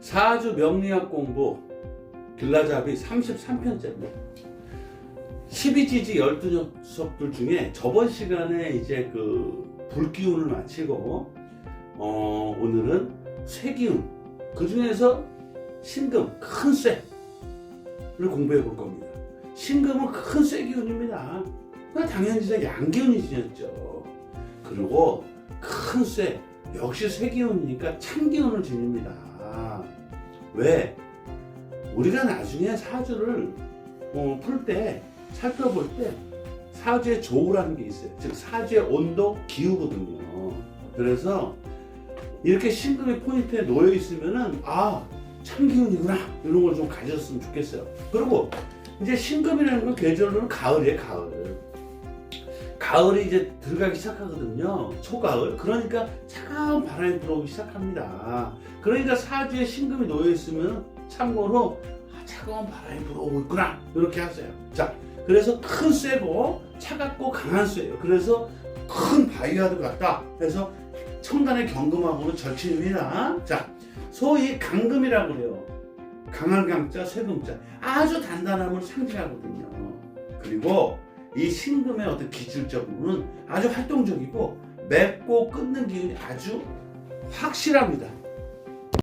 사주 명리학 공부 길라잡이 33편째입니다. 12지지 12녀석들 중에 저번 시간에 이제 그 불기운을 마치고 어, 오늘은 쇠기운 그 중에서 신금 큰 쇠를 공부해 볼 겁니다. 신금은 큰 쇠기운입니다. 당연히 양기운이 지녔죠. 그리고 큰 쇠, 역시 쇠기운이니까 참기운을 지닙니다. 왜? 우리가 나중에 사주를 어, 풀 때, 살펴볼 때 사주의 조우라는 게 있어요. 즉 사주의 온도, 기후거든요. 그래서 이렇게 신금의 포인트에 놓여 있으면은 아 참기운이구나 이런 걸 좀 가졌으면 좋겠어요. 그리고 이제 신금이라는 건 계절로는 가을이에요, 가을. 가을이 이제 들어가기 시작하거든요. 초가을. 그러니까 차가운 바람이 불어오기 시작합니다. 그러니까 사주에 신금이 놓여 있으면 참고로 아, 차가운 바람이 불어오고 있구나 이렇게 하세요. 자, 그래서 큰 쇠고 차갑고 강한 쇠예요. 그래서 큰 바이아드 같다. 그래서 청간의 경금하고는 절친입니다. 자, 소위 강금이라고 그래요. 강한 강자, 쇠금자. 아주 단단함을 상징하거든요. 그리고 이 신금의 어떤 기질적으로는 아주 활동적이고 맺고 끊는 기운이 아주 확실합니다.